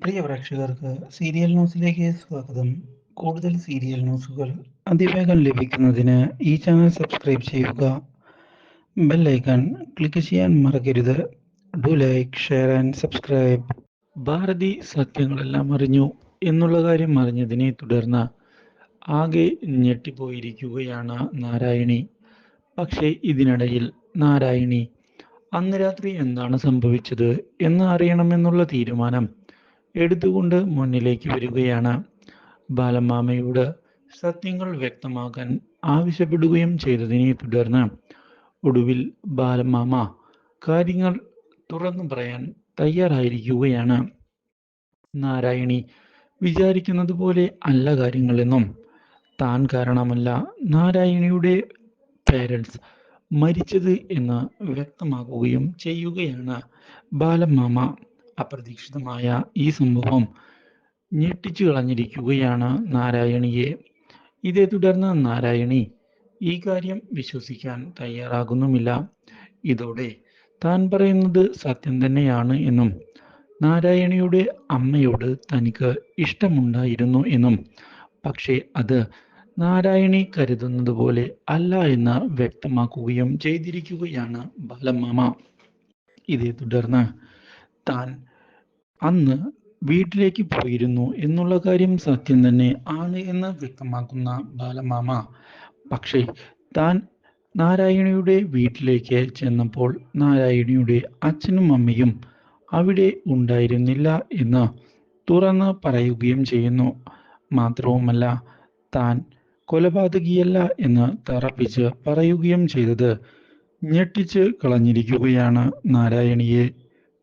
പ്രിയ പ്രേക്ഷകർക്ക് സീരിയൽ ന്യൂസിലേക്ക് സ്വാഗതം. കൂടുതൽ സീരിയൽ ന്യൂസുകൾ അതിവേഗം ലഭിക്കുന്നതിന് ഈ ചാനൽ സബ്സ്ക്രൈബ് ചെയ്യുക. ബെൽ ഐക്കൺ ക്ലിക്ക് ചെയ്യാൻ മറക്കരുത്. Do like share and subscribe. Bharati സത്യങ്ങളെല്ലാം അറിഞ്ഞു എന്നുള്ള കാര്യം അറിഞ്ഞതിനെ തുടർന്ന് ആകെ ഞെട്ടിപ്പോയിരിക്കുകയാണ് നാരായണി. പക്ഷേ ഇതിനിടയിൽ നാരായണി അന്ന് രാത്രി എന്താണ് സംഭവിച്ചത് എന്ന് അറിയണമെന്നുള്ള തീരുമാനം എടുത്തുകൊണ്ട് മുന്നിലേക്ക് വരികയാണ്. ബാലമാമയോട് സത്യങ്ങൾ വ്യക്തമാക്കാൻ ആവശ്യപ്പെടുകയും ചെയ്തതിനെ തുടർന്ന് ഒടുവിൽ ബാലമാമ കാര്യങ്ങൾ തുറന്നു പറയാൻ തയ്യാറായിരിക്കുകയാണ്. നാരായണി വിചാരിക്കുന്നത് പോലെ അല്ല കാര്യങ്ങളെന്നും താൻ കാരണമല്ല നാരായണിയുടെ പേരൻസ് മരിച്ചത് എന്ന് വ്യക്തമാക്കുകയും ചെയ്യുകയാണ് ബാലമാമ. അപ്രതീക്ഷിതമായ ഈ സംഭവം ഞെട്ടിച്ചു കളഞ്ഞിരിക്കുകയാണ് നാരായണിയെ. ഇതേ തുടർന്ന് നാരായണി ഈ കാര്യം വിശ്വസിക്കാൻ തയ്യാറാകുന്നുമില്ല. ഇതോടെ താൻ പറയുന്നത് സത്യം തന്നെയാണ് എന്നും നാരായണിയുടെ അമ്മയോട് തനിക്ക് ഇഷ്ടമുണ്ടായിരുന്നു എന്നും. പക്ഷേ അത് നാരായണി കരുതുന്നത് പോലെ അല്ല എന്ന് വ്യക്തമാക്കുകയും ചെയ്തിരിക്കുകയാണ് ബാലമാമ. ഇതേ തുടർന്ന് താൻ അന്ന് വീട്ടിലേക്ക് പോയിരുന്നു എന്നുള്ള കാര്യം സത്യം തന്നെ ആണ് എന്ന് വ്യക്തമാക്കുന്ന ബാലമാമ. പക്ഷേ താൻ നാരായണിയുടെ വീട്ടിലേക്ക് ചെന്നപ്പോൾ നാരായണിയുടെ അച്ഛനും അമ്മയും അവിടെ ഉണ്ടായിരുന്നില്ല എന്ന് തുറന്ന് പറയുകയും ചെയ്യുന്നു. മാത്രവുമല്ല താൻ കൊലപാതകിയല്ല എന്ന് തറപ്പിച്ച് പറയുകയും ചെയ്തത് ഞെട്ടിച്ച് കളഞ്ഞിരിക്കുകയാണ് നാരായണിയെ.